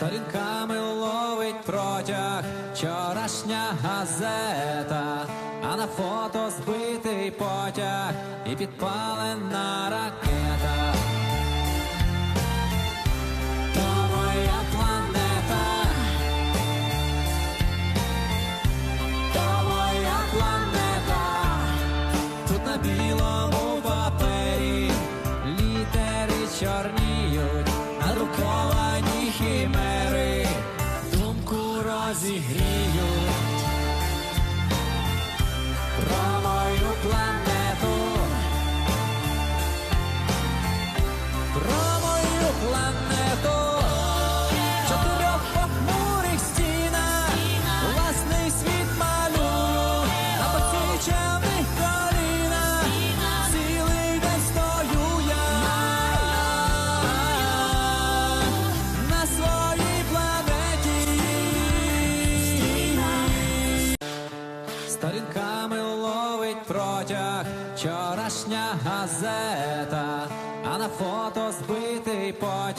Сторінками ловить протяг вчорашня газета, а на фото збитий потяг і підпалена ракета. То планета, то планета, тут на білому quase rio. Сторінками ловить протяг вчорашня газета, а на фото збитий потяг.